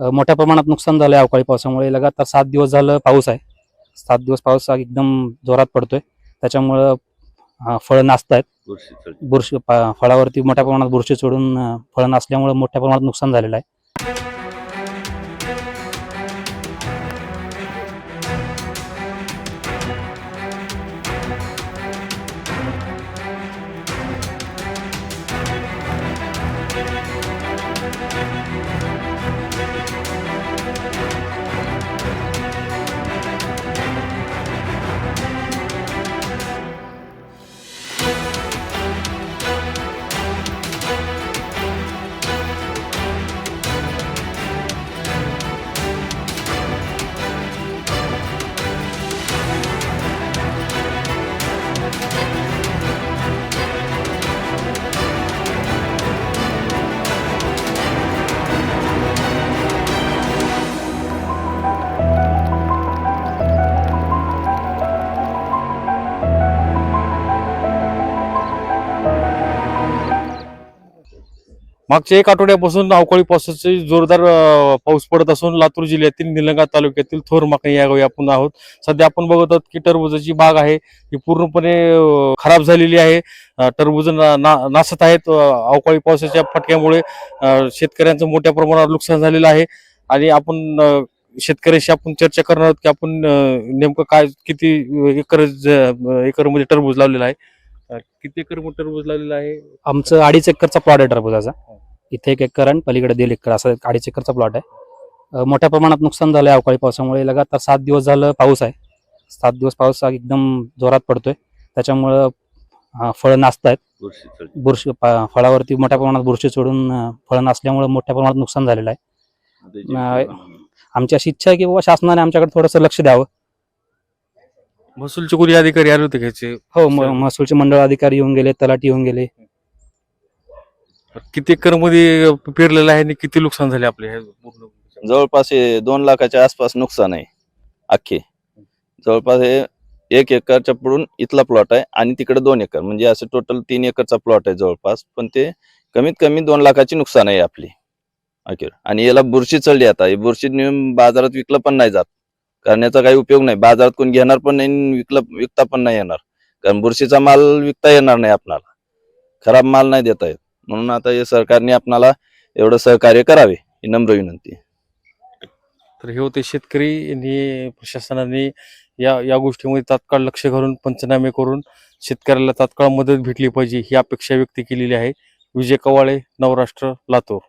मोठ्या प्रमाणात नुकसान झालं आहे अवकाळी पावसामुळे. लगातार सात दिवस झालं पाऊस आहे. सात दिवस पाऊस एकदम जोरात पडतोय. त्याच्यामुळं फळं नाचत आहेत बुरशी फळावरती मोठ्या प्रमाणात बुरशी चढून फळं नसल्यामुळे मोठ्या प्रमाणात नुकसान झालेलं आहे. मागच्या एक आठवड्यापासून अवकाळी पावसाचे जोरदार पाऊस पडत असून लातूर जिल्ह्यातील निलंगा तालुक्यातील थोर माकणी या गावी आपण आहोत. सध्या आपण बघत आहोत की टरबूजाची बाग आहे. ही पूर्णपणे खराब झालेली आहे. टरबुज टरबूज ना- ना- नासत आहेत. अवकाळी पावसाच्या फटक्यामुळे शेतकऱ्यांचं मोठ्या प्रमाणावर नुकसान झालेलं आहे. आणि आपण शेतकऱ्याशी आपण चर्चा करणार आहोत की आपण नेमकं काय किती एकर एकरमध्ये टरबूज लावलेलं आहे. किती एकर टरबूज लावलेलं आहे? आमचं अडीच एकरचा प्लॉट आहे टरबुजाचा. इथे एक एकर आणि पलीकडे दीड एकर असा एक अडीच एकरचा प्लॉट आहे. मोठ्या प्रमाणात नुकसान झालं आहे अवकाळी पावसामुळे. लगातार सात दिवस झालं पाऊस आहे. सात दिवस पाऊस हा एकदम जोरात पडतोय. त्याच्यामुळं फळं नाचत आहेत बुरशी फळावरती मोठ्या प्रमाणात बुरशी चढून फळं नसल्यामुळे मोठ्या प्रमाणात नुकसान झालेलं आहे. आमची अशी इच्छा आहे की बाबा शासनाने आमच्याकडे थोडंसं लक्ष द्यावं. महसूलचे कोणी अधिकारी आले होते घ्यायचे हो म- महसूलचे मंडळ अधिकारी येऊन गेले तलाठी येऊन गेले. किती एकरमध्ये पेरलेलं आहे आणि किती नुकसान झाले आपले हे पूर्ण? जवळपास हे दोन लाखाच्या आसपास नुकसान आहे अख्खे. जवळपास हे एक एकरच्या पुढून इथला प्लॉट आहे आणि तिकडे दोन एकर. म्हणजे असं टोटल तीन एकरचा प्लॉट आहे जवळपास. पण ते कमीत कमी दोन लाखाची नुकसान आहे आपली. अखेर. आणि याला बुरशी चढली आता. ही बुरशी नेऊन बाजारात विकलं पण नाही जात. कारण याचा काही उपयोग नाही. बाजारात कोण घेणार पण नाही विकलं विकता पण नाही येणार. कारण बुरशीचा माल विकता येणार नाही आपणाला. खराब माल नाही देता येत. म्हणून आता या सरकारने आपणाला एवढं सहकार्य करावे ही नम्र विनंती तर हे होते शेतकरी यांनी प्रशासनाने या या गोष्टीमध्ये तात्काळ लक्ष घालून पंचनामे करून शेतकऱ्याला तात्काळ मदत भेटली पाहिजे ही अपेक्षा व्यक्त केलेली आहे. विजय कवाळे नवराष्ट्र लातूर.